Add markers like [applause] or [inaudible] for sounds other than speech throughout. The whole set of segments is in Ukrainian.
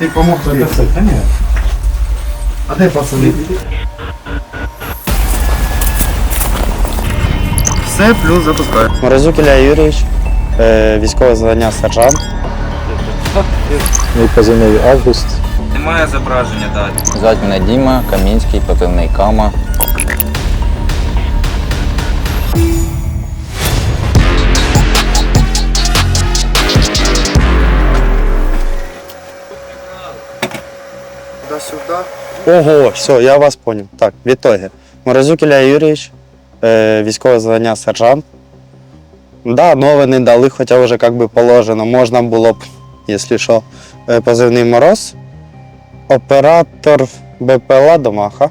Ти помог тобі. Та ні. А де пацани? Все, плюс запускаю. Морозюк Ілля Юрійович, е, військове звання сержант. Мій позивний Август. Немає зображення далі. Звати мене Діма, Камінський, позивний Кама. Ого, все, я вас понял. Так, в итоге. Морозюк Ілля Юрійович, е, військове звання сержант. Да, нове не дали, хоча вже як би положено. Можна було б, якщо що, е, позивний мороз. Оператор БПЛА Домаха.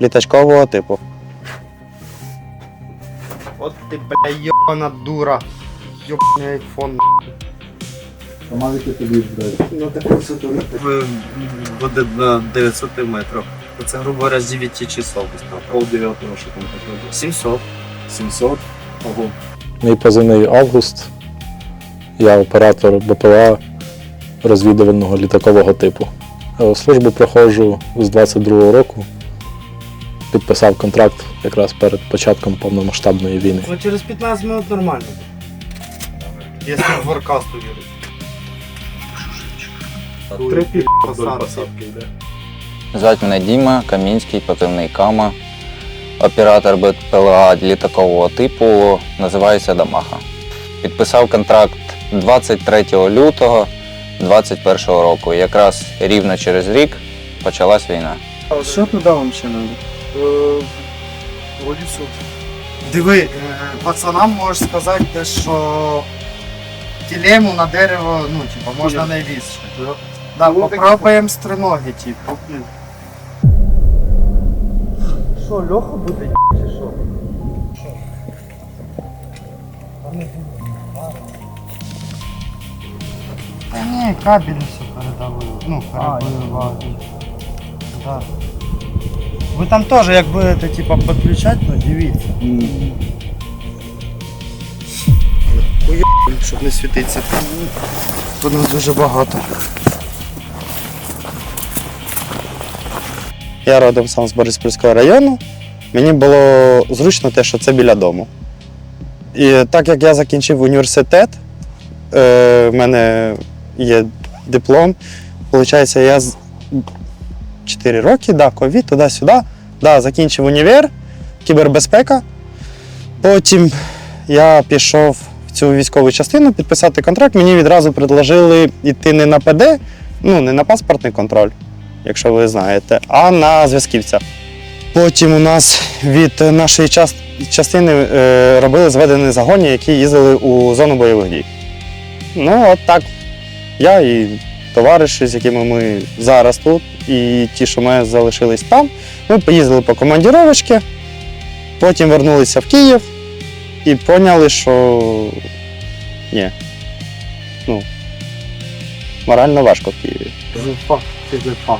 Літачкового типу. От ти, бля, йобана дура. Йобаний айфон. Командики тобі блядь. Ну таку висоту Буде на 900 метрів. Це, грубо говоря, з 9 часов. Пол дев'ятого, що там таке? 700. 700. Ого. Мій позивний Август. Я оператор БПЛА розвідувального літакового типу. Е, Службу проходжу з 22-го року. Підписав контракт якраз перед початком повномасштабної війни. Ну через 15 минут нормально. Если в форкаст увидеть. Три пі посадки. Звать мене Діма, Камінський, позивний Кама. Оператор БПЛА літакового типу називається Дамаха. Підписав контракт 23 лютого 2021 року. Якраз рівно через рік почалась війна. Що туди вам ще надо? Вулицю. Диви, е, пацанам можеш сказати те, що тілему на дерево, ну, типа, можна не вісити. Да, попробуємо з триноги, типу. Що, Льоха буде чи що? Та ні, кабель все передавив. Ну, перебивав. Да. Ви там теж, як будете типа підключати, ну дивіться. Уйобуємо, щоб не світитися. Воно дуже багато. Я родом сам з Бориспільського району. Мені було зручно те, що це біля дому. І так як я закінчив університет, е, в мене є диплом. Получається, я 4 роки, да, ковід, туди-сюди. Да, закінчив універ, кібербезпека. Потім я пішов в цю військову частину підписати контракт. Мені відразу предложили йти не на ПД, ну не на паспортний контроль, якщо ви знаєте, а на зв'язківця. Потім у нас від нашої частини е, робили зведені загоні, які їздили у зону бойових дій. Ну, от так. Я і товариші, з якими ми зараз тут, і ті, що ми залишились там, ми поїздили по командіровочці, потім вернулися в Київ і поняли, що ні. Ну, морально важко в Києві. Зефа, ти зефа.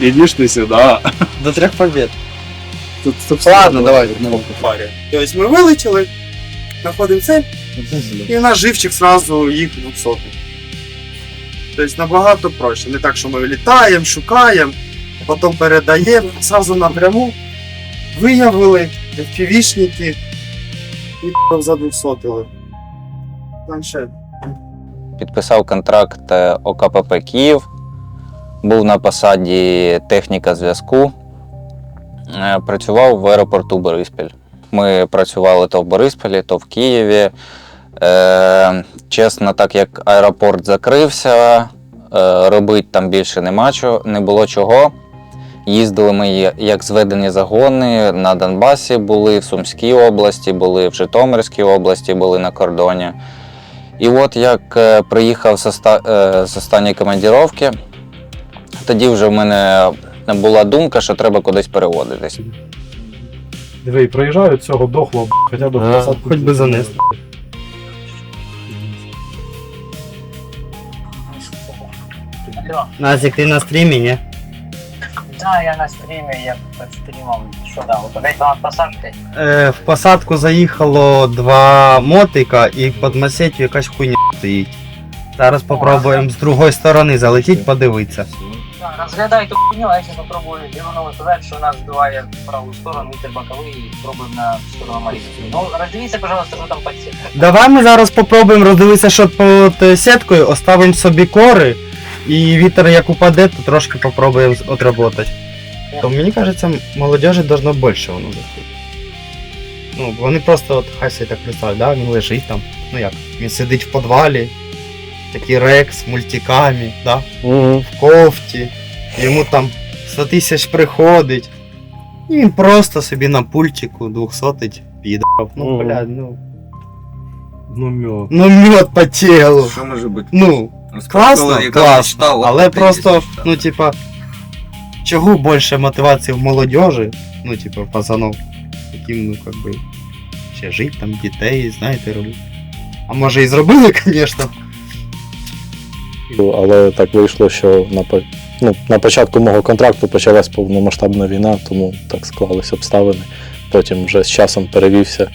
Ідиш ти сюди. До трьох побед. Тут, тут Ладно, давай по парі. Тобто ми вилетіли, знаходимо цель, і наш живчик сразу їх в сотню. Тобто набагато проще. Не так, що ми літаємо, шукаємо, потім передаємо, сразу напряму. Виявили FPV-шники і задвусотили. Планшет. Підписав контракт е, ОКПП Київ. Був на посаді техніка зв'язку. Е, Працював в аеропорту Бориспіль. Ми працювали то в Борисполі, то в Києві. Е, чесно, так як аеропорт закрився, е, робити там більше нема чого, не було чого. Їздили ми як зведені загони на Донбасі, були в Сумській області, були в Житомирській області, були на кордоні. І от як е, приїхав з, е, останньої командіровки, тоді вже в мене була думка, що треба кудись переводитись. Диви, проїжджають цього дохло, б**, хоча б А, посадку. хоч би занесли. Назик, ти на стрімі, ні? Да, я на стриме, я под стримом. Что да, опять вам посадки. Е, в посадку заїхало два мотика і під масетю якась хуйня стоїть. Зараз попробуємо з другої сторони залетіти, подивитися. Розглядай ту хуйню, а я ще попробую дивно сказати, що нас збиває в праву сторону, вітер боковий і пробуємо на сторону Марійську. Ну, роздивіться, пожалуйста, що там по цій. Давай ми зараз попробуємо роздивитися, що під сіткою, оставимо собі кори, і вітер як упаде, то трошки попробуємо отработати. То мені кажеться, молодежі должно більше воно заходити. Ну, вони просто от хай собі так представляють, да? він лежить там. Ну як, він сидить в підвалі, такий рекс з мультиками, да? Угу. в кофті, йому там 100 тисяч приходить. І він просто собі на пультику 200 підав. Ну, Мгм. блядь, ну. Ну мьо. Ну мед по тілу. Що може бути? Ну, класно, класно. Але просто, ну, типа, чого більше мотивації в молодежі, ну, типа, пацанов, яким, ну, как би, ще жити там, дітей, знаєте, робити. А може і зробили, [laughs] звісно. Але так вийшло, що на, ну, на початку мого контракту почалась повномасштабна війна, тому так склались обставини. Потім вже з часом перевівся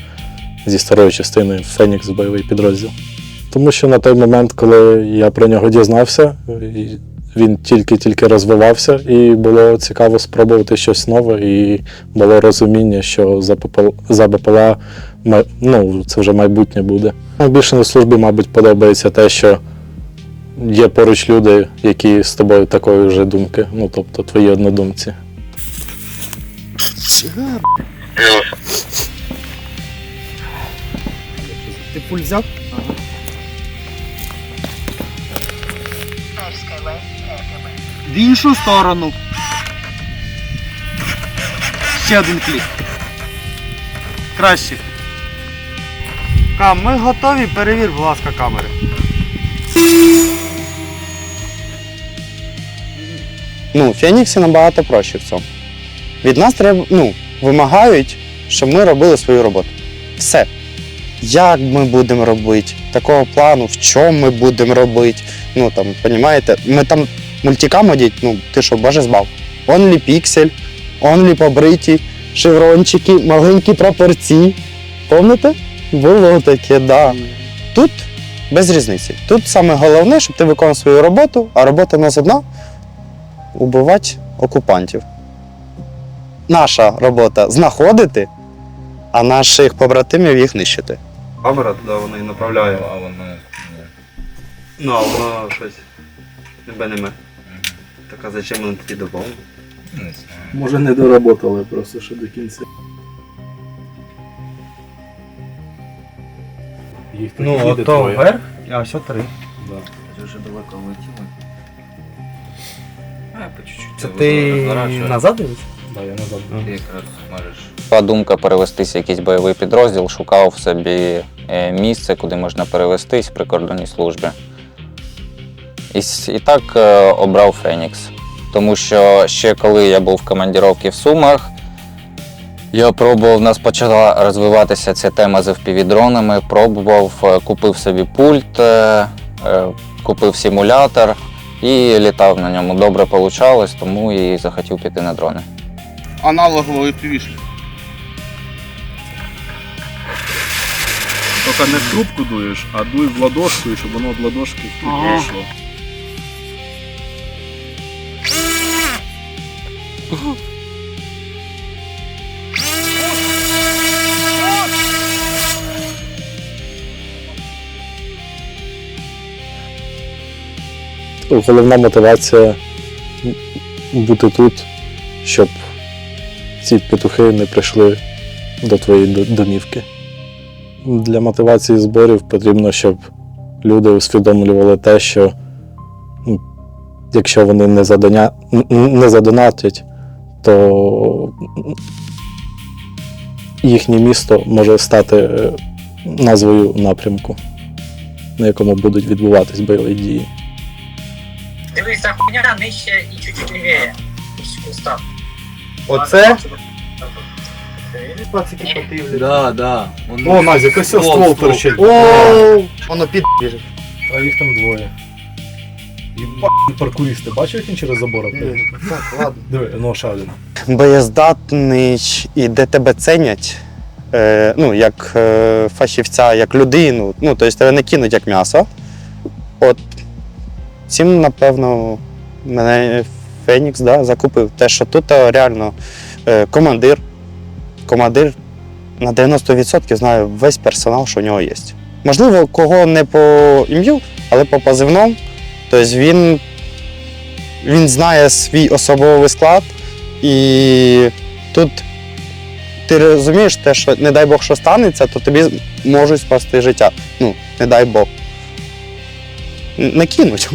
зі старої частини в Фенікс бойовий підрозділ. Тому що на той момент, коли я про нього дізнався, він тільки-тільки розвивався, і було цікаво спробувати щось нове, і було розуміння, що за БПЛА ну, це вже майбутнє буде. Найбільше на службі, мабуть, подобається те, що є поруч люди, які з тобою такої ж думки, ну тобто твої однодумці. Ти пуль взяв? В іншу сторону. Ще один клік. Краще. Кам, ми готові, перевір, будь ласка, камери. Ну, Феніксі набагато проще в цьому. Від нас треба, ну, вимагають, щоб ми робили свою роботу. Все. Як ми будемо робити, такого плану, в чому ми будемо робити. Ну там, розумієте, ми там мультикам одіть, ну, ти що, боже збав. Онлі піксель, онлі побриті, шеврончики, маленькі прапорці. Помните? Було таке, так. Да. Тут без різниці. Тут саме головне, щоб ти виконував свою роботу, а робота в нас одна убивати окупантів. Наша робота знаходити, а наших побратимів їх нищити. Камера туди воно і направляє. А воно. Ну, а воно щось. Небе неме. Так а зачем воно тоді добавили? Може, не доработали просто ще до кінця. Їх Ну, ото вверх, а ось три. Дуже далеко влетіло. А, по чуть-чуть. Це ти назад дивишся? Да, я назад. Ти якраз можеш. Була думка перевестися в якийсь бойовий підрозділ, шукав собі е, місце, куди можна перевестись при кордонній службі. І, с- і так е, обрав Фенікс. Тому що ще коли я був в командіровці в Сумах, я пробував, у нас почала розвиватися ця тема з FPV-дронами, пробував, е, купив собі пульт, е, е, купив симулятор і літав на ньому. Добре вийшло, тому і захотів піти на дрони. аналогової півішки. Тільки не в трубку дуєш, а дуй в ладошку, і щоб воно в ладошки в Головна мотивація бути тут, щоб ці петухи не прийшли до твоєї домівки. Для мотивації зборів потрібно, щоб люди усвідомлювали те, що ну, якщо вони не, задоня... не задонатять, то їхнє місто може стати е, назвою напрямку, на якому будуть відбуватись бойові дії. Дивися, хуйня нижче і чуть-чуть лівее. Із куста. Оце? Пацики потивлять. Да, да. О, Назік, ось ось ствол торчить. О, воно під біжить. А їх там двоє. Єбані паркуристи, бачив, як він через забор? Так, ладно. Диви, ну ще один. Боєздатний і де тебе ценять, е, ну, як е, фахівця, як людину, ну, тобто тебе не кинуть як м'ясо. От Цим, напевно, мене Фенікс да, закупив. Те, що тут е, реально е, командир. Командир на 90% знає весь персонал, що у нього є. Можливо, кого не по ім'ю, але по позивному. Тобто він, він знає свій особовий склад, і тут ти розумієш те, що не дай Бог, що станеться, то тобі можуть спасти життя. Ну, не дай Бог. Не кинуть.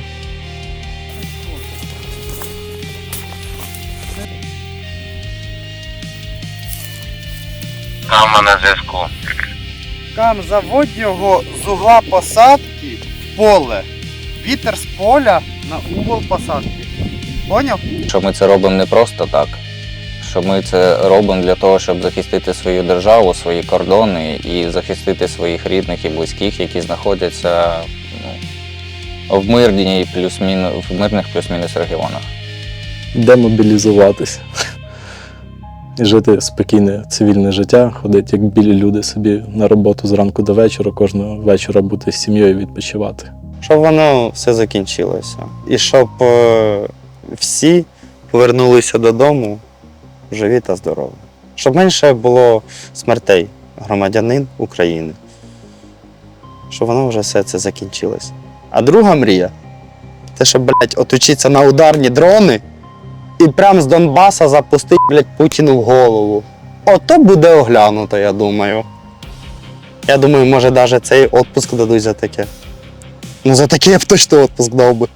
Кама на зв'язку. Кам, заводь його з угла посадки в поле. Вітер з поля на угол посадки. Поняв? Що ми це робимо не просто так. Що ми це робимо для того, щоб захистити свою державу, свої кордони і захистити своїх рідних і близьких, які знаходяться ну, в мирній плюс-мінус в мирних плюс-мінус регіонах. Демобілізуватися. Жити спокійне цивільне життя, ходити як білі люди собі на роботу зранку до вечора, кожного вечора бути з сім'єю відпочивати. Щоб воно все закінчилося. І щоб е, всі повернулися додому живі та здорові. Щоб менше було смертей громадянин України. Щоб воно вже все це закінчилося. А друга мрія це щоб, блядь, отучитися на ударні дрони і прям з Донбаса запустить блядь, Путіну в голову. Ото буде оглянуто, я думаю. Я думаю, може навіть цей відпуск дадуть за таке. Ну за таке я б точно відпуск дав би.